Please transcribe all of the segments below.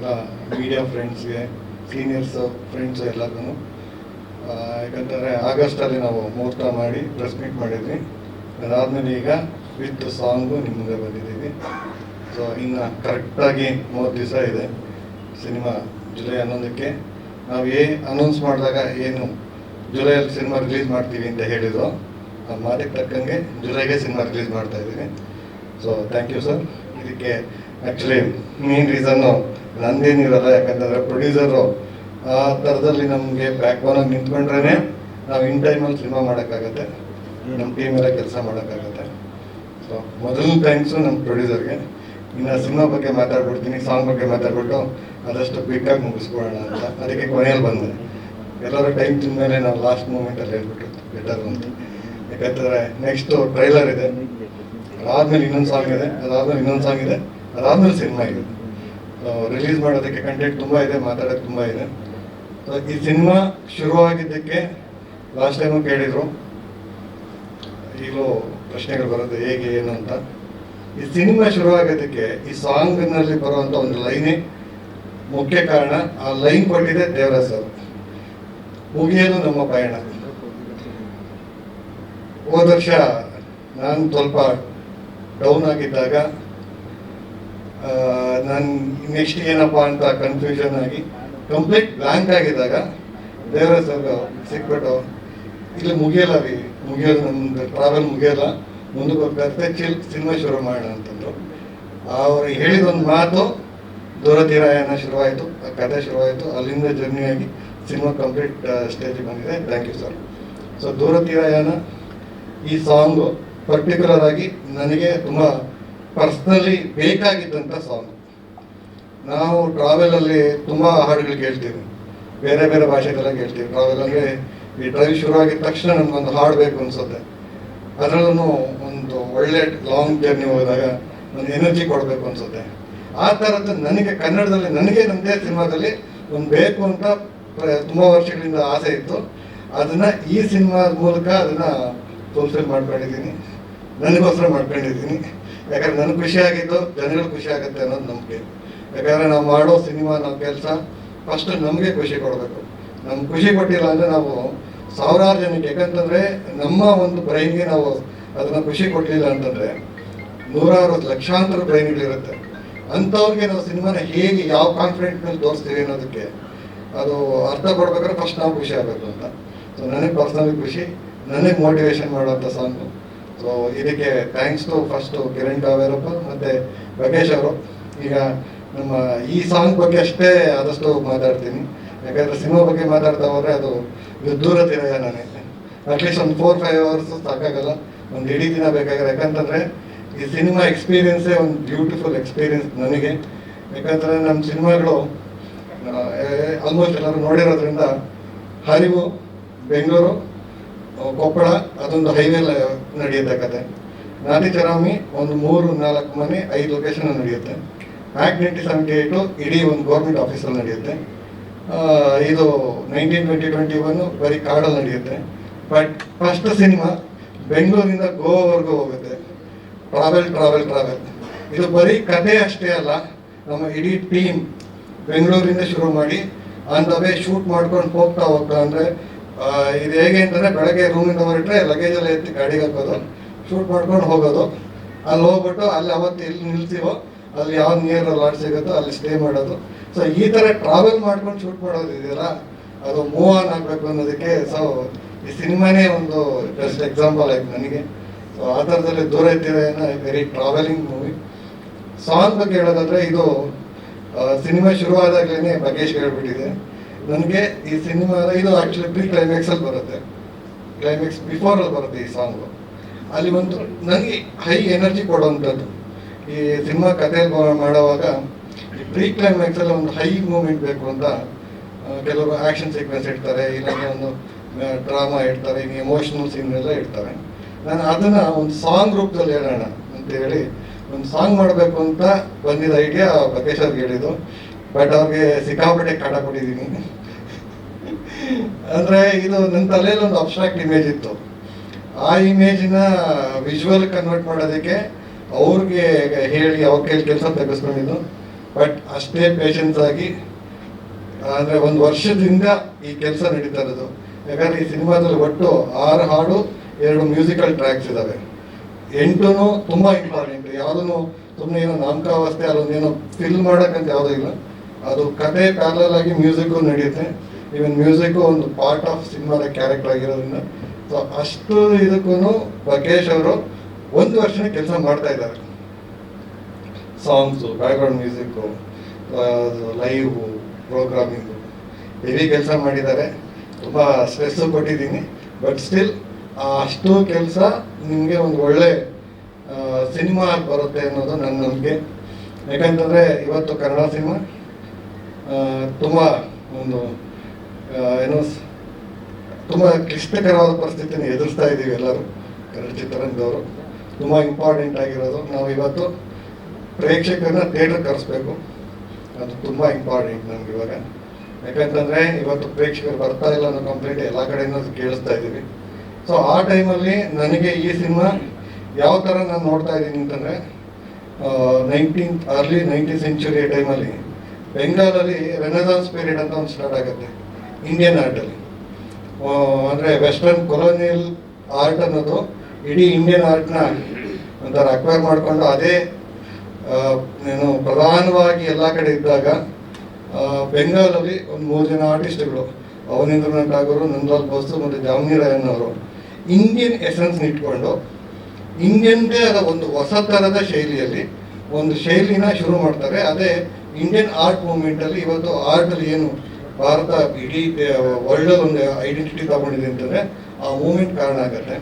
ಎಲ್ಲ media ಫ್ರೆಂಡ್ಸ್ಗೆ seniors friends ಎಲ್ಲರಿಗೂ ಯಾಕಂತಂದರೆ ಆಗಸ್ಟಲ್ಲಿ ನಾವು ಮುಹೂರ್ತ ಮಾಡಿ ಪ್ರೆಸ್ ಮೀಟ್ ಮಾಡಿದ್ವಿ. ಅದಾದಮೇಲೆ ಈಗ ವಿತ್ ಸಾಂಗು ನಿಮ್ಮ ಮುಂದೆ ಬಂದಿದ್ದೀವಿ ಸೊ ಇನ್ನು ಕರೆಕ್ಟಾಗಿ ಮೂವತ್ತು ದಿವಸ ಇದೆ ಸಿನಿಮಾ ಜುಲೈ ಹನ್ನೊಂದಕ್ಕೆ. ನಾವು ಏ ಅನೌನ್ಸ್ ಮಾಡಿದಾಗ ಏನು ಜುಲೈಯಲ್ಲಿ ಸಿನಿಮಾ ರಿಲೀಸ್ ಮಾಡ್ತೀವಿ ಅಂತ ಹೇಳಿದ್ರು. ಆ ಮಾತಿಗೆ ತಕ್ಕಂಗೆ ಜುಲೈಗೆ ಸಿನಿಮಾ ರಿಲೀಸ್ ಮಾಡ್ತಾ ಇದ್ದೀವಿ. ಸೊ ಥ್ಯಾಂಕ್ ಯು ಸರ್ ಇದಕ್ಕೆ ಆ್ಯಕ್ಚುಲಿ ಮೇನ್ ರೀಸನ್ನು ನಂದೇನಿರಲ್ಲ ಯಾಕಂತಂದರೆ ಪ್ರೊಡ್ಯೂಸರು ಆ ಥರದಲ್ಲಿ ನಮಗೆ ಬ್ಯಾಕ್ ಬೋನಾಗಿ ನಿಂತ್ಕೊಂಡ್ರೇ ನಾವು ಇನ್ ಟೈಮಲ್ಲಿ ಸಿನಿಮಾ ಮಾಡೋಕ್ಕಾಗತ್ತೆ. ನಮ್ಮ ಟೀಮ್ ಎಲ್ಲ ಕೆಲಸ ಮಾಡೋಕ್ಕಾಗತ್ತೆ. ಸೊ ಮೊದಲು ಥ್ಯಾಂಕ್ಸು ನಮ್ಮ ಪ್ರೊಡ್ಯೂಸರ್ಗೆ ಇನ್ನು ಸಿನಿಮಾ ಬಗ್ಗೆ ಮಾತಾಡ್ಬಿಡ್ತೀನಿ ಸಾಂಗ್ ಬಗ್ಗೆ ಮಾತಾಡ್ಬಿಟ್ಟು ಆದಷ್ಟು ಕ್ವಿಕ್ಕಾಗಿ ಮುಗಿಸ್ಕೊಳ್ಳೋಣ ಅಂತ. ಅದಕ್ಕೆ ಕೊನೆಯಲ್ಲಿ ಬಂದೆ. ಎಲ್ಲರೂ ಟೈಮ್ ತಿಂದಮೇಲೆ ನಾವು ಲಾಸ್ಟ್ ಮೂಮೆಂಟಲ್ಲಿ ಹೇಳ್ಬಿಟ್ಟು ಬೆಟರ್ ಅಂತ. ಯಾಕಂತಂದರೆ ನೆಕ್ಸ್ಟು ಟ್ರೈಲರ್ ಇದೆ. ಅದಾದಮೇಲೆ ಇನ್ನೊಂದು ಸಾಂಗ್ ಇದೆ ಅದಾದಮೇಲೆ ಇನ್ನೊಂದು ಸಾಂಗ್ ಇದೆ. ಅದಾದ್ಮೇಲೆ ಸಿನಿಮಾ ಇದೆ. ರಿಲೀಸ್ ಮಾಡೋದಕ್ಕೆ ಕಂಟೆಂಟ್ ತುಂಬ ಇದೆ ಮಾತಾಡೋಕ್ಕೆ ತುಂಬ ಇದೆ. ಈ ಸಿನಿಮಾ ಶುರುವಾಗಿದ್ದಕ್ಕೆ ಲಾಸ್ಟ್ ಟೈಮು ಕೇಳಿದರು, ಈಗಲೂ ಪ್ರಶ್ನೆಗಳು ಬರೋದು ಹೇಗೆ, ಏನು ಅಂತ. ಈ ಸಿನಿಮಾ ಶುರುವಾಗೋದಕ್ಕೆ ಈ ಸಾಂಗ್ನಲ್ಲಿ ಬರುವಂಥ ಒಂದು ಲೈನೇ ಮುಖ್ಯ ಕಾರಣ ಆ ಲೈನ್ ಕೊಟ್ಟಿದೆ ದೇವರಾಜ್ ಸರ್. ಮುಗಿಯೋದು ನಮ್ಮ ಪಯಣ. ಹೋದ ವರ್ಷ ನಾನು ಸ್ವಲ್ಪ ಡೌನ್ ಆಗಿದ್ದಾಗ ನಾನು ನೆಕ್ಸ್ಟ್ ಏನಪ್ಪ ಅಂತ ಕನ್ಫ್ಯೂಷನ್ ಆಗಿ ಕಂಪ್ಲೀಟ್ ಬ್ಲ್ಯಾಂಕ್ ಆಗಿದ್ದಾಗ ದೇವರ ಸರ್ ಸಿಕ್ಬಿಟ್ಟು ಇಲ್ಲಿ ಮುಗಿಯಲ್ಲ ರೀ. ಮುಗಿಯೋದು ನಮ್ದು ಟ್ರಾವೆಲ್ ಮುಗಿಯಲ್ಲ. ಮುಂದಕ್ಕೆ ಹೋಗ್ತಾ ಚಿಲ್ ಸಿನಿಮಾ ಶುರು ಮಾಡೋಣ ಅಂತಂದ್ರು. ಅವ್ರು ಹೇಳಿದೊಂದು ಮಾತು ದೂರತೀರಾಯಣ ಶುರುವಾಯಿತು, ಆ ಕಥೆ ಶುರುವಾಯಿತು. ಅಲ್ಲಿಂದ ಜರ್ನಿ ಆಗಿ ಸಿನಿಮಾ ಕಂಪ್ಲೀಟ್ ಸ್ಟೇಜಿಗೆ ಬಂದಿದೆ. ಥ್ಯಾಂಕ್ ಯು ಸರ್ ಸೊ ದೂರತೀರಾಯಣ ಈ ಸಾಂಗು ಪರ್ಟಿಕ್ಯುಲರ್ ಆಗಿ ನನಗೆ ತುಂಬ ಪರ್ಸ್ನಲಿ ಬೇಕಾಗಿದ್ದಂಥ ಸಾಂಗ್ ನಾವು ಟ್ರಾವೆಲಲ್ಲಿ ತುಂಬ ಹಾಡುಗಳು ಕೇಳ್ತೀವಿ. ಬೇರೆ ಬೇರೆ ಭಾಷೆಗೆಲ್ಲ ಕೇಳ್ತೀವಿ. ಟ್ರಾವೆಲಲ್ಲಿ ಈ ಡ್ರೈವ್ ಆಗಿದ ತಕ್ಷಣ ನಮ್ಗೊಂದು ಹಾಡು ಬೇಕು ಅನ್ಸುತ್ತೆ. ಅದರಲ್ಲೂ ಒಂದು ಒಳ್ಳೆ ಲಾಂಗ್ ಜರ್ನಿ ಹೋದಾಗ ಒಂದು ಎನರ್ಜಿ ಕೊಡಬೇಕು ಅನ್ಸುತ್ತೆ. ಆ ಥರದ್ದು ನನಗೆ ಕನ್ನಡದಲ್ಲಿ ನನಗೆ ನಮ್ಮದೇ ಸಿನಿಮಾದಲ್ಲಿ ಒಂದು ಬೇಕು ಅಂತ ತುಂಬಾ ತುಂಬ ವರ್ಷಗಳಿಂದ ಆಸೆ ಇತ್ತು. ಅದನ್ನ ಈ ಸಿನಿಮಾದ ಮೂಲಕ ಅದನ್ನ ಫುಲ್ಫಿಲ್ ಮಾಡ್ಕೊಂಡಿದ್ದೀನಿ. ನನಗೋಸ್ಕರ ಮಾಡ್ಕೊಂಡಿದ್ದೀನಿ. ಯಾಕಂದ್ರೆ ನನಗೆ ಖುಷಿ ಆಗಿದ್ದು ಜನಗಳು ಖುಷಿ ಆಗುತ್ತೆ ಅನ್ನೋದು ನಂಬಿಕೆ. ಯಾಕಂದ್ರೆ ನಾವು ಮಾಡೋ ಸಿನಿಮಾ, ನಾವು ಕೆಲಸ ಫಸ್ಟ್ ನಮಗೆ ಖುಷಿ ಕೊಡಬೇಕು. ನಮ್ಗೆ ಖುಷಿ ಕೊಟ್ಟಿಲ್ಲ ಅಂದ್ರೆ ನಾವು ಸಾವಿರಾರು ಜನಕ್ಕೆ, ಯಾಕಂತಂದರೆ ನಮ್ಮ ಒಂದು ಬ್ರೈನ್ಗೆ ನಾವು ಅದನ್ನ ಖುಷಿ ಕೊಟ್ಟಿಲ್ಲ ಅಂತಂದ್ರೆ ನೂರಾರು ಲಕ್ಷಾಂತರ ಬ್ರೈನ್ಗಳಿರುತ್ತೆ. ಅಂಥವ್ರಿಗೆ ನಾವು ಸಿನಿಮಾನ ಹೇಗೆ ಯಾವ ಕಾನ್ಫಿಡೆಂಟ್ ಮೇಲೆ ತೋರಿಸ್ತೀವಿ ಅನ್ನೋದಕ್ಕೆ ಅದು ಅರ್ಥ ಕೊಡ್ಬೇಕಾದ್ರೆ ಫಸ್ಟ್ ನಾವು ಖುಷಿ ಆಗಬೇಕು ಅಂತ. ಸೊ ನನಗೆ ಪರ್ಸನಲಿ ಖುಷಿ, ನನಗೆ ಮೋಟಿವೇಶನ್ ಮಾಡುವಂಥ ಸಾಂಗು ಸೊ ಇದಕ್ಕೆ thanks to first Kiran Kaverappa ಮತ್ತು ಬಗೇಶ್ ಅವರು. ಈಗ ನಮ್ಮ ಈ ಸಾಂಗ್ ಬಗ್ಗೆ ಅಷ್ಟೇ ಆದಷ್ಟು ಮಾತಾಡ್ತೀನಿ. ಯಾಕಂದರೆ ಸಿನಿಮಾ ಬಗ್ಗೆ ಮಾತಾಡ್ತಾ ಹೋದ್ರೆ ಅದು ದೂರ ತಿರಗ ನಾನೇ ಅಟ್ಲೀಸ್ಟ್ ಒಂದು ಫೋರ್ ಫೈವ್ ಅವರ್ಸ್ ಸಾಕಾಗಲ್ಲ. ಒಂದು ಇಡೀ ದಿನ ಬೇಕಾಗಿಲ್ಲ. ಯಾಕಂತಂದರೆ ಈ ಸಿನಿಮಾ ಎಕ್ಸ್ಪೀರಿಯನ್ಸೇ ಒಂದು ಬ್ಯೂಟಿಫುಲ್ ಎಕ್ಸ್ಪೀರಿಯನ್ಸ್ ನನಗೆ. ಯಾಕಂದರೆ ನಮ್ಮ ಸಿನಿಮಾಗಳು ಆಲ್ಮೋಸ್ಟ್ ಎಲ್ಲರೂ ನೋಡಿರೋದ್ರಿಂದ ಹರಿವು, ಬೆಂಗಳೂರು ಕೊಪ್ಪಳ, ಅದೊಂದು ಹೈವೇ ನಡೆಯುತ್ತೆ ಕತೆ ನಾಟಿ ಚರಾಮಿ ಒಂದು ಮೂರು ನಾಲ್ಕು ಮನೆ, ಐದು ಲೊಕೇಶನ್ ನಡೆಯುತ್ತೆ. ಆ್ಯಕ್ಟ್ ನೈಂಟಿ ಸೆವೆಂಟಿ ಏಯ್ಟು ಇಡೀ ಒಂದು ಗೌರ್ಮೆಂಟ್ ಆಫೀಸಲ್ಲಿ ನಡೆಯುತ್ತೆ. ಇದು ನೈನ್ಟೀನ್ ಟ್ವೆಂಟಿ ಟ್ವೆಂಟಿ ಒನ್ ಬರೀ ಕಾಡಲ್ಲಿ ನಡೆಯುತ್ತೆ. ಬಟ್ ಫಸ್ಟ್ ಸಿನಿಮಾ ಬೆಂಗಳೂರಿಂದ ಗೋವಾವರೆಗೂ ಹೋಗುತ್ತೆ. ಟ್ರಾವೆಲ್ ಟ್ರಾವೆಲ್ ಟ್ರಾವೆಲ್ ಇದು ಬರೀ ಕತೆ ಅಷ್ಟೇ ಅಲ್ಲ, ನಮ್ಮ ಇಡೀ ಟೀಮ್ ಬೆಂಗಳೂರಿಂದ ಶುರು ಮಾಡಿ ಆನ್ ದ ವೇ ಶೂಟ್ ಮಾಡ್ಕೊಂಡು ಹೋಗ್ತಾ ಹೋಗ್ತಾ ಅಂದರೆ ಇದು ಹೇಗೆ ಅಂತಂದರೆ ಬೆಳಗ್ಗೆ ರೂಮಿಂದ ಹೊರಟ್ರೆ ಲಗೇಜ್ ಎಲ್ಲ ಎತ್ತಿ ಗಾಡಿಗೆ ಹಾಕೋದು ಶೂಟ್ ಮಾಡ್ಕೊಂಡು ಹೋಗೋದು. ಅಲ್ಲಿ ಹೋಗ್ಬಿಟ್ಟು ಅಲ್ಲಿ ಅವತ್ತು ಎಲ್ಲಿ ನಿಲ್ತೀವೋ, ಅಲ್ಲಿ ಯಾವ ನಿಯರ್ ಲಾಡ್ ಸಿಗುತ್ತೋ ಅಲ್ಲಿ ಸ್ಟೇ ಮಾಡೋದು. ಸೊ ಈ ಥರ ಟ್ರಾವೆಲ್ ಮಾಡ್ಕೊಂಡು ಶೂಟ್ ಮಾಡೋದು ಇದೆಯಲ್ಲ, ಅದು ಮೂವ್ ಆನ್ ಆಗಬೇಕು ಅನ್ನೋದಕ್ಕೆ ಸೊ ಈ ಸಿನಿಮಾನೇ ಒಂದು ಬೆಸ್ಟ್ ಎಕ್ಸಾಂಪಲ್ ಆಯ್ತು ನನಗೆ. ಸೊ ಆ ಥರದಲ್ಲಿ ದೂರ ಏನೋ ವೆರಿ ಟ್ರಾವೆಲಿಂಗ್ ಮೂವಿ ಸಾಂಗ್ ಬಗ್ಗೆ ಹೇಳೋದಾದ್ರೆ ಇದು ಸಿನಿಮಾ ಶುರುವಾದಾಗಲೇ ಬಗೇಶ್ ಹೇಳ್ಬಿಟ್ಟಿದೆ. ನನಗೆ ಈ ಸಿನಿಮಾ ಇದು ಆಕ್ಚುಲಿ ಪ್ರೀ ಕ್ಲೈಮ್ಯಾಕ್ಸ್ ಅಲ್ಲಿ ಬರುತ್ತೆ. ಕ್ಲೈಮ್ಯಾಕ್ಸ್ ಬಿಫೋರ್ ಅಲ್ಲಿ ಬರುತ್ತೆ ಈ ಸಾಂಗು ಅಲ್ಲಿ ಒಂದು ನನಗೆ ಹೈ ಎನರ್ಜಿ ಕೊಡುವಂಥದ್ದು. ಈ ಸಿನಿಮಾ ಕಥೆ ಮಾಡುವಾಗ ಈ ಪ್ರೀ ಕ್ಲೈಮ್ಯಾಕ್ಸ್ ಅಲ್ಲಿ ಒಂದು ಹೈ ಮೂಮೆಂಟ್ ಬೇಕು ಅಂತ ಕೆಲವರು ಆಕ್ಷನ್ ಸೀಕ್ವೆನ್ಸ್ ಇಡ್ತಾರೆ, ಇಲ್ಲಾಂದ್ರೆ ಒಂದು ಡ್ರಾಮಾ ಇಡ್ತಾರೆ, ಇನ್ನು ಎಮೋಷನಲ್ ಸೀನ್ ಎಲ್ಲ ಇಡ್ತಾರೆ. ನಾನು ಅದನ್ನ ಒಂದು ಸಾಂಗ್ ರೂಪದಲ್ಲಿ ಹೇಳೋಣ ಅಂತ ಹೇಳಿ ಒಂದು ಸಾಂಗ್ ಮಾಡಬೇಕು ಅಂತ ಬಂದಿದ್ದ ಐಡಿಯಾ ಬಕೇಶ್ ಅವ್ರಿಗೆ ಹೇಳಿದ್ದು. ಬಟ್ ಅವ್ರಿಗೆ ಸಿಕ್ಕಾಪಟ್ಟೆ ಕಾಟ ಕೊಟ್ಟಿದ್ದೀನಿ. ಅಂದ್ರೆ ಇದು ನನ್ನ ತಲೆಯಲ್ಲಿ ಒಂದು ಅಬ್ಸ್ಟ್ರಾಕ್ಟ್ ಇಮೇಜ್ ಇತ್ತು. ಆ ಇಮೇಜ್ನ ವಿಜುವಲ್ ಕನ್ವರ್ಟ್ ಮಾಡೋದಕ್ಕೆ ಅವ್ರಿಗೆ ಹೇಳಿ ಅವ್ರ ಕೈಲಿ ಕೆಲಸ ತೆಗೆಸ್ಕೊಂಡಿದ್ದು ಬಟ್ ಅಷ್ಟೇ ಪೇಷನ್ಸ್ ಆಗಿ, ಅಂದರೆ ಒಂದು ವರ್ಷದಿಂದ ಈ ಕೆಲಸ ನಡೀತಾ ಇರೋದು. ಯಾಕಂದ್ರೆ ಈ ಸಿನಿಮಾದಲ್ಲಿ ಒಟ್ಟು ಆರು ಹಾಡು, ಎರಡು ಮ್ಯೂಸಿಕಲ್ ಟ್ರ್ಯಾಕ್ಸ್ ಇದ್ದಾವೆ ಎಂಟು ತುಂಬ ಇಂಪಾರ್ಟೆಂಟ್ ಯಾವುದೂ ಸುಮ್ಮನೆ ಏನೋ ನಾಮಕಾವಸ್ಥೆ, ಅಲ್ಲೊಂದೇನೋ ಫಿಲ್ ಮಾಡೋಕ್ಕಂತ ಯಾವುದೂ ಇಲ್ಲ. ಅದು ಕತೆ ಪ್ಯಾರಲ್ ಆಗಿ ಮ್ಯೂಸಿಕ್ಕು ನಡೆಯುತ್ತೆ. ಈವನ್ ಮ್ಯೂಸಿಕ್ಕು ಒಂದು ಪಾರ್ಟ್ ಆಫ್ ಸಿನಿಮಾದ ಕ್ಯಾರೆಕ್ಟರ್ ಆಗಿರೋದ್ರಿಂದ. ಸೊ ಅಷ್ಟು ಇದಕ್ಕೂ ಬಕೇಶ್ ಅವರು ಒಂದು ವರ್ಷ ಕೆಲಸ ಮಾಡ್ತಾ ಇದ್ದಾರೆ. Songs background music live programming heavy ಕೆಲಸ ಮಾಡಿದ್ದಾರೆ. ತುಂಬ ಸ್ಟ್ರೆಸ್ ಕೊಟ್ಟಿದ್ದೀನಿ. ಬಟ್ ಸ್ಟಿಲ್ ಅಷ್ಟು ಕೆಲಸ ನಿಮಗೆ ಒಂದು ಒಳ್ಳೆ ಸಿನಿಮಾ ಬರುತ್ತೆ ಅನ್ನೋದು ನನ್ನ ನಂಬಿಕೆ. ಯಾಕಂತಂದರೆ, ಇವತ್ತು ಕನ್ನಡ ಸಿನಿಮಾ ತುಂಬ ಒಂದು ಏನು ತುಂಬ ಕ್ಲಿಷ್ಟಕರವಾದ ಪರಿಸ್ಥಿತಿನ ಎದುರಿಸ್ತಾ ಇದ್ದೀವಿ ಎಲ್ಲರೂ, ಎರಡು ಚಿತ್ರರಂಗದವರು. ತುಂಬ ಇಂಪಾರ್ಟೆಂಟ್ ಆಗಿರೋದು. ನಾವು ಇವತ್ತು ಪ್ರೇಕ್ಷಕರನ್ನ ಥಿಯೇಟರ್ ಕರೆಸ್ಬೇಕು. ಅದು ತುಂಬ ಇಂಪಾರ್ಟೆಂಟ್ ನಮ್ಗೆ ಇವಾಗ. ಯಾಕಂತಂದರೆ ಇವತ್ತು ಪ್ರೇಕ್ಷಕರು ಬರ್ತಾ ಇಲ್ಲ ಅನ್ನೋ ಕಂಪ್ಲೇಂಟ್ ಎಲ್ಲ ಕಡೆಯಿಂದ ಕೇಳಿಸ್ತಾ ಇದ್ದೀವಿ. ಸೊ ಆ ಟೈಮಲ್ಲಿ ನನಗೆ ಈ ಸಿನಿಮಾ ಯಾವ ಥರ ನಾನು ನೋಡ್ತಾ ಇದ್ದೀನಿ ಅಂತಂದರೆ ನೈನ್ಟೀನ್ ಅರ್ಲಿ ನೈನ್ಟೀನ್ ಸೆಂಚುರಿ ಟೈಮಲ್ಲಿ ಬೆಂಗಾಲಲ್ಲಿ ರೆನಸಾನ್ಸ್ ಪೀರಿಯಡ್ ಅಂತ ಒಂದು ಸ್ಟಾರ್ಟ್ ಆಗುತ್ತೆ. ಇಂಡಿಯನ್ ಆರ್ಟಲ್ಲಿ ಅಂದರೆ ವೆಸ್ಟರ್ನ್ ಕೊಲೋನಿಯಲ್ ಆರ್ಟ್ ಅನ್ನೋದು ಇಡೀ ಇಂಡಿಯನ್ ಆರ್ಟ್ನ ಒಂಥರ ಅಕ್ವೈರ್ ಮಾಡಿಕೊಂಡು ಅದೇ ಏನು ಪ್ರಧಾನವಾಗಿ ಎಲ್ಲ ಕಡೆ ಇದ್ದಾಗ ಬೆಂಗಾಲಲ್ಲಿ ಒಂದು ಮೂರು ಜನ ಆರ್ಟಿಸ್ಟ್ಗಳು ಅವನೇಂದ್ರನಾಥ್ ಟಾಗೂರು ನಂದಲಾಲ್ ಬೋಸು ಮತ್ತು ಜಾವನಿ ರಾಯನ್ ಅವರು. ಇಂಡಿಯನ್ ಎಸೆನ್ಸ್ ಇಟ್ಕೊಂಡು ಇಂಡಿಯನ್ದೇ ಆದ ಒಂದು ಹೊಸ ಥರದ ಶೈಲಿಯಲ್ಲಿ ಒಂದು ಶೈಲಿನ ಶುರು ಮಾಡ್ತಾರೆ. ಅದೇ ಇಂಡಿಯನ್ ಆರ್ಟ್ ಮೂವ್ಮೆಂಟಲ್ಲಿ ಇವತ್ತು ಆರ್ಟಲ್ಲಿ ಏನು ಭಾರತ ಇಡೀ ವರ್ಲ್ಡ್ ಒಂದು ಐಡೆಂಟಿಟಿ ತಗೊಂಡಿದೆ ಅಂತಂದ್ರೆ ಆ ಮೂಮೆಂಟ್ ಕಾರಣ ಆಗುತ್ತೆ.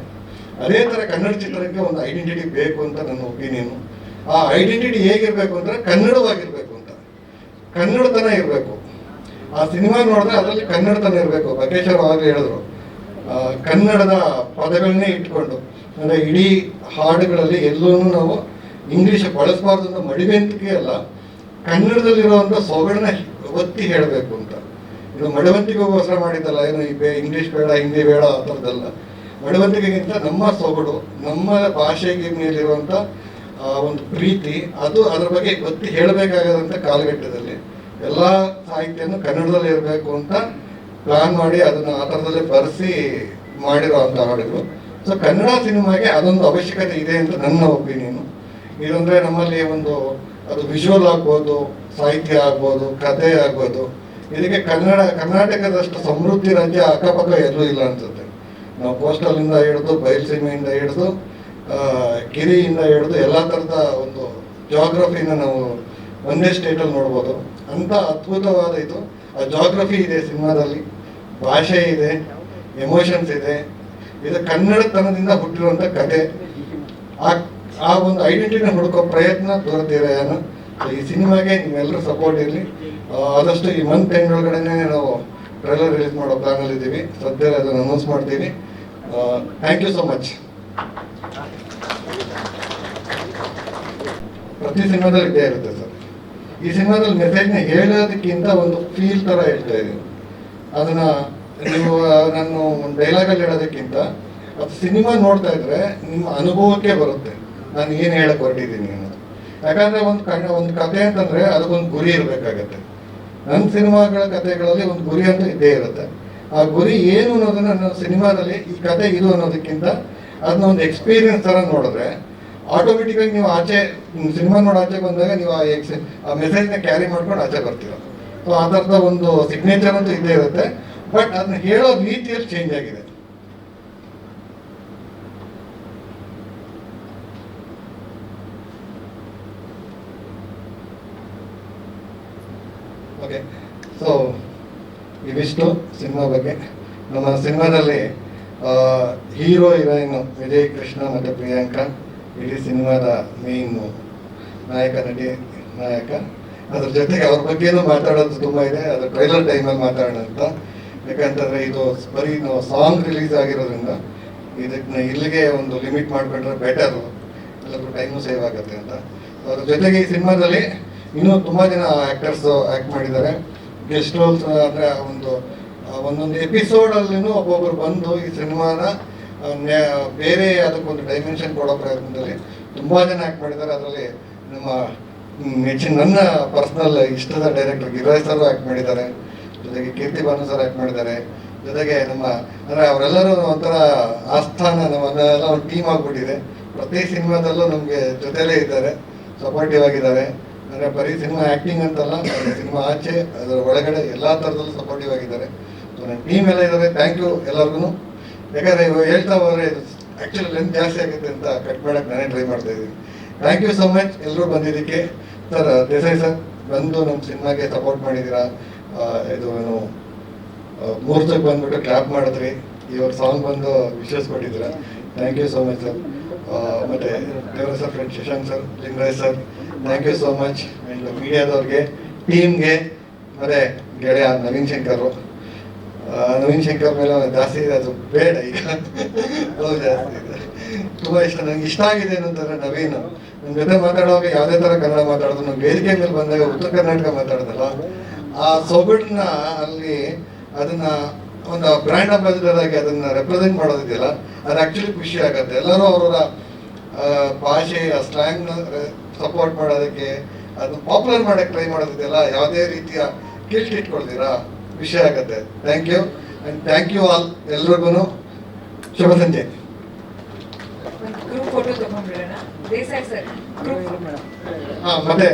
ಅದೇ ಥರ ಕನ್ನಡ ಚಿತ್ರಕ್ಕೆ ಒಂದು ಐಡೆಂಟಿಟಿ ಬೇಕು ಅಂತ ನನ್ನ ಒಪಿನಿಯನ್ ಆ ಐಡೆಂಟಿಟಿ ಹೇಗಿರಬೇಕು ಅಂದ್ರೆ ಕನ್ನಡವಾಗಿರಬೇಕು ಅಂತ. ಕನ್ನಡತನ ಇರಬೇಕು. ಆ ಸಿನಿಮಾ ನೋಡಿದ್ರೆ ಅದರಲ್ಲಿ ಕನ್ನಡತನ ಇರಬೇಕು. ಬಕೇಶ್ವರ ಆಗಲೇ ಹೇಳಿದ್ರು ಕನ್ನಡದ ಪದಗಳನ್ನೇ ಇಟ್ಕೊಂಡು, ಅಂದರೆ ಇಡೀ ಹಾಡುಗಳಲ್ಲಿ ಎಲ್ಲೂ ನಾವು ಇಂಗ್ಲೀಷ್ ಬಳಸಬಾರ್ದು ಅಂತ ಮಡಿವೆಂತಿಗೆ ಅಲ್ಲ ಕನ್ನಡದಲ್ಲಿರುವಂಥ ಸೊಗಡನ್ನ ಒತ್ತಿ ಹೇಳಬೇಕು ಅಂತ. ಇದು ಮಡವಂತಿಗೋಸ್ಕರ ಮಾಡಿದ್ದಲ್ಲ, ಏನು ಈ ಬೇ ಇಂಗ್ಲೀಷ್ ಬೇಡ, ಹಿಂದಿ ಬೇಡ ಆ ಥರದ್ದಲ್ಲ. ಮಡವಂತಿಕೆಗಿಂತ ನಮ್ಮ ಸೊಗಡು, ನಮ್ಮ ಭಾಷೆಗೆ ಮೇಲಿರುವಂಥ ಒಂದು ಪ್ರೀತಿ, ಅದು ಅದ್ರ ಬಗ್ಗೆ ಗೊತ್ತಿ ಹೇಳಬೇಕಾಗದಂಥ ಕಾಲಘಟ್ಟದಲ್ಲಿ ಎಲ್ಲ ಸಾಹಿತ್ಯನೂ ಕನ್ನಡದಲ್ಲಿ ಇರಬೇಕು ಅಂತ ಪ್ಲಾನ್ ಮಾಡಿ ಅದನ್ನು ಆ ಥರದಲ್ಲೇ ಬರೆಸಿ ಮಾಡಿರುವಂಥ ಹಾಡುಗಳು. ಸೊ ಕನ್ನಡ ಸಿನಿಮಾಗೆ ಅದೊಂದು ಅವಶ್ಯಕತೆ ಇದೆ ಅಂತ ನನ್ನ ಒಪಿನಿಯನು ಇದಂದ್ರೆ ನಮ್ಮಲ್ಲಿ ಒಂದು ಅದು ವಿಜುವಲ್ ಆಗ್ಬೋದು, ಸಾಹಿತ್ಯ ಆಗ್ಬೋದು ಕಥೆ ಆಗ್ಬೋದು ಇದಕ್ಕೆ ಕನ್ನಡ ಕರ್ನಾಟಕದಷ್ಟು ಸಮೃದ್ಧಿ ರಾಜ್ಯ ಅಕ್ಕಪಕ್ಕ ಎಲ್ಲೂ ಇಲ್ಲ ಅನ್ಸುತ್ತೆ. ನಾವು ಕೋಸ್ಟಲಿಂದ ಹಿಡಿದು ಬಯಲುಸೀಮೆಯಿಂದ ಹಿಡಿದು ಆ, ಗಿರಿಯಿಂದ ಹಿಡಿದು ಎಲ್ಲ ಥರದ ಒಂದು ಜಾಗ್ರಫಿನ ನಾವು ಒಂದೇ ಸ್ಟೇಟಲ್ಲಿ ನೋಡ್ಬೋದು. ಅಂತ ಅದ್ಭುತವಾದ ಇದು. ಆ ಜಾಗ್ರಫಿ ಇದೆ ಸಿನಿಮಾದಲ್ಲಿ. ಭಾಷೆ ಇದೆ ಎಮೋಷನ್ಸ್ ಇದೆ. ಇದು ಕನ್ನಡತನದಿಂದ ಹುಟ್ಟಿರುವಂಥ ಕತೆ. ಆ ಆ ಒಂದು ಐಡೆಂಟಿಟಿನ ಹುಡುಕೋ ಪ್ರಯತ್ನ ದೊರೆತಿರೇನು ಈ ಸಿನಿಮಾಗೆ ನೀವೆಲ್ಲರೂ ಸಪೋರ್ಟ್ ಇರಲಿ. ಆದಷ್ಟು ಈ ಮಂತ್ ಎಂಡ್ ಒಳಗಡೆನೆ ನಾವು ಟ್ರೈಲರ್ ರಿಲೀಸ್ ಮಾಡೋ ಪ್ಲಾನಲ್ಲಿ ಇದ್ದೀವಿ ಸದ್ಯದಲ್ಲಿ ಅದನ್ನು ಅನೌನ್ಸ್ ಮಾಡ್ತೀವಿ ಥ್ಯಾಂಕ್ ಯು ಸೊ ಮಚ್ ಪ್ರತಿ ಸಿನಿಮಾದಲ್ಲಿ ಇದೇ ಇರುತ್ತೆ ಸರ್. ಈ ಸಿನಿಮಾದಲ್ಲಿ ಮೆಸೇಜ್ನ ಹೇಳೋದಕ್ಕಿಂತ ಒಂದು ಫೀಲ್ ಥರ ಹೇಳ್ತಾ ಇದ್ದೀನಿ ಅದನ್ನ ನೀವು ನಾನು ಡೈಲಾಗಲ್ಲಿ ಹೇಳೋದಕ್ಕಿಂತ ಅದು ಸಿನಿಮಾ ನೋಡ್ತಾ ಇದ್ರೆ ನಿಮ್ಮ ಅನುಭವಕ್ಕೆ ಬರುತ್ತೆ. ನಾನು ಏನು ಹೇಳಕ್ ಹೊರಟಿದ್ದೀನಿ ಅನ್ನೋದು. ಯಾಕಂದ್ರೆ ಒಂದು ಕಣ್ಣ, ಒಂದು ಕತೆ ಅಂತಂದ್ರೆ ಅದಕ್ಕೊಂದು ಗುರಿ ಇರಬೇಕಾಗತ್ತೆ. ನನ್ನ ಸಿನಿಮಾಗಳ ಕಥೆಗಳಲ್ಲಿ ಒಂದು ಗುರಿ ಅಂತ ಇದ್ದೇ ಇರುತ್ತೆ. ಆ ಗುರಿ ಏನು ಅನ್ನೋದನ್ನ ನನ್ನ ಸಿನಿಮಾದಲ್ಲಿ ಈ ಕತೆ ಇದು ಅನ್ನೋದಕ್ಕಿಂತ ಅದನ್ನ ಒಂದು ಎಕ್ಸ್ಪೀರಿಯನ್ಸ್ ಥರ ನೋಡಿದ್ರೆ ಆಟೋಮೆಟಿಕ್ ಆಗಿ ನೀವು ಆಚೆ ಸಿನಿಮಾ ನೋಡಿ ಆಚೆ ಬಂದಾಗ ನೀವು ಆ ಎಕ್ಸ್ ಆ ಮೆಸೇಜ್ನ ಕ್ಯಾರಿ ಮಾಡ್ಕೊಂಡು ಆಚೆ ಬರ್ತೀರ. ಸೊ ಆ ಥರದ ಒಂದು ಸಿಗ್ನೇಚರ್ ಅಂತೂ ಇದ್ದೇ ಇರುತ್ತೆ. ಬಟ್ ಅದನ್ನ ಹೇಳೋ ರೀತಿಯಲ್ಲಿ ಚೇಂಜ್ ಆಗಿದೆ. ಓಕೆ ಸೊ ಇವಿಷ್ಟು ಸಿನಿಮಾ ಬಗ್ಗೆ. ನಮ್ಮ ಸಿನಿಮಾದಲ್ಲಿ ಹೀರೋ ಹೀರೋಯಿನ್ ವಿಜಯ್ ಕೃಷ್ಣ ಮತ್ತು ಪ್ರಿಯಾಂಕಾ. ಇಡೀ ಸಿನಿಮಾದ ಮೇನ್ ನಾಯಕ, ನಟಿ, ನಾಯಕ. ಅದ್ರ ಜೊತೆಗೆ ಅವ್ರ ಬಗ್ಗೆನೂ ಮಾತಾಡೋದು ತುಂಬ ಇದೆ. ಅದು ಟ್ರೈಲರ್ ಟೈಮಲ್ಲಿ ಮಾತಾಡೋಣ ಅಂತ. ಯಾಕಂತಂದರೆ ಇದು ಬರೀ ನಾವು ಸಾಂಗ್ ರಿಲೀಸ್ ಆಗಿರೋದ್ರಿಂದ ಇದಕ್ಕೆ ಇಲ್ಲಿಗೆ ಒಂದು ಲಿಮಿಟ್ ಮಾಡ್ಕೊಂಡ್ರೆ ಬೆಟರ್ ಎಲ್ಲರಿಗೂ ಟೈಮು ಸೇವ್ ಆಗುತ್ತೆ ಅಂತ. ಅದ್ರ ಜೊತೆಗೆ ಈ ಸಿನಿಮಾದಲ್ಲಿ ಇನ್ನೂ ತುಂಬ ಜನ ಆ್ಯಕ್ಟರ್ಸ್ ಆ್ಯಕ್ಟ್ ಮಾಡಿದ್ದಾರೆ. ಗೆಸ್ಟ್ ರೋಲ್ಸ್ ಅಂದರೆ ಒಂದು ಒಂದೊಂದು ಎಪಿಸೋಡಲ್ಲಿನೂ ಒಬ್ಬೊಬ್ಬರು ಬಂದು ಈ ಸಿನಿಮಾನ ಬೇರೆ ಅದಕ್ಕೊಂದು ಡೈಮೆನ್ಷನ್ ಕೊಡೋ ಪ್ರಯತ್ನದಲ್ಲಿ ತುಂಬ ಜನ ಆ್ಯಕ್ಟ್ ಮಾಡಿದ್ದಾರೆ. ಅದರಲ್ಲಿ ನಮ್ಮ ನೆಚ್ಚಿನ ನನ್ನ ಪರ್ಸನಲ್ ಇಷ್ಟದ ಡೈರೆಕ್ಟರ್ ಗಿರಾಜ್ ಸರ್ ಆ್ಯಕ್ಟ್ ಮಾಡಿದ್ದಾರೆ. ಜೊತೆಗೆ ಕೀರ್ತಿ ಭಾನು ಸರ್ ಆ್ಯಕ್ಟ್ ಮಾಡಿದ್ದಾರೆ. ಜೊತೆಗೆ ನಮ್ಮ, ಅಂದರೆ ಅವರೆಲ್ಲರೂ ಒಂಥರ ಆಸ್ಥಾನ ನಮ್ಮನ್ನೆಲ್ಲ ಒಂದು ಟೀಮ್ ಆಗಿಬಿಟ್ಟಿದೆ. ಪ್ರತಿ ಸಿನಿಮಾದಲ್ಲೂ ನಮಗೆ ಜೊತೆಲೇ ಇದ್ದಾರೆ. ಸಪೋರ್ಟಿವ್ ಆಗಿದ್ದಾರೆ. ಅಂದರೆ ಬರೀ ಸಿನಿಮಾ ಆ್ಯಕ್ಟಿಂಗ್ ಅಂತಲ್ಲ ಸಿನಿಮಾ ಆಚೆ, ಅದರ ಒಳಗಡೆ ಎಲ್ಲ ಥರದಲ್ಲೂ ಸಪೋರ್ಟಿವ್ ಆಗಿದ್ದಾರೆ. ಸೊ ನನ್ನ ಟೀಮ್ ಎಲ್ಲ ಇದ್ದಾರೆ ಥ್ಯಾಂಕ್ ಯು ಎಲ್ಲರಿಗೂ ಯಾಕಂದರೆ ಇವಾಗ ಹೇಳ್ತಾ ಹೋದರೆ ಆ್ಯಕ್ಚುಲಿ ಲೆಂತ್ ಜಾಸ್ತಿ ಆಗುತ್ತೆ ಅಂತ ಕಟ್ ಮಾಡೋಕ್ಕೆ ನಾನೇ ಟ್ರೈ ಮಾಡ್ತಾ ಇದ್ದೀನಿ. ಥ್ಯಾಂಕ್ ಯು ಸೊ ಮಚ್ ಎಲ್ಲರೂ ಬಂದಿದ್ದಕ್ಕೆ. ಸರ್ ದೇಸಾಯಿ ಸರ್ ಬಂದು ನಮ್ಮ ಸಿನಿಮಾಗೆ ಸಪೋರ್ಟ್ ಮಾಡಿದ್ದೀರಾ? ಇದು ಏನು ಮುಹೂರ್ತಕ್ಕೆ ಬಂದ್ಬಿಟ್ಟು ಕ್ಲಾಪ್ ಮಾಡಿದ್ರಿ. ಇವ್ರ ಸಾಂಗ್ ಬಂದು ವಿಶೇಷ ಕೊಟ್ಟಿದ್ದೀರಾ? Thank you so much sir ಮತ್ತು ದೇವರ sir friend Shashank sir Lingaraj sir thank you so much and ಮೀಡಿಯಾದವ್ರಿಗೆ ಟೀಮ್ಗೆ ಮತ್ತು ಗೆಳೆಯ ನವೀನ್ ಶಂಕರ್. ನವೀನ್ ಶಂಕರ್ ಮೇಲೆ ಜಾಸ್ತಿ ಇದೆ, ಅದು ಬೇಡ ಈಗ. ಜಾಸ್ತಿ ಇದೆ. ತುಂಬ ಇಷ್ಟ. ನಂಗೆ ಇಷ್ಟ ಆಗಿದೆ ಏನಂತಂದ್ರೆ ನವೀನ್. ನನ್ನ ಜೊತೆ ಮಾತಾಡುವಾಗ ಯಾವುದೇ ಥರ ಕನ್ನಡ ಮಾತಾಡೋದು. ನಾನು ವೇದಿಕೆ ಮೇಲೆ ಬಂದಾಗ ಉತ್ತರ ಕರ್ನಾಟಕ ಮಾತಾಡೋದಲ್ಲ. ಆ ಸೊಗಡನ್ನ ಅಲ್ಲಿ ಅದನ್ನ ಒಂದು ಬ್ರ್ಯಾಂಡ್ ಅಂಬಾಸಿಡರ್ ಆಗಿ ಅದನ್ನ ರೆಪ್ರೆಸೆಂಟ್ ಮಾಡೋದಿದೆಯಲ್ಲ, ಅದು ಆಕ್ಚುಲಿ ಖುಷಿ ಆಗುತ್ತೆ. ಎಲ್ಲರೂ ಅವರ ಭಾಷೆ ಆ ಸಪೋರ್ಟ್ ಮಾಡೋದಕ್ಕೆ ಅದನ್ನ ಪಾಪ್ಯುಲರ್ ಮಾಡಕ್ಕೆ ಟ್ರೈ ಮಾಡೋದಿದೆಯಲ್ಲ ಯಾವುದೇ ರೀತಿಯ ಗಿಲ್ಟ್ ಇಟ್ಕೊಳ್ತೀರಾ? ವಿಷಯ ಆಗುತ್ತೆ. Thank you and thank you all ಎಲ್ರಿಗೂ ಶುಭ ಸಂಜೆ. ಹಾ ಮತ್ತೆ.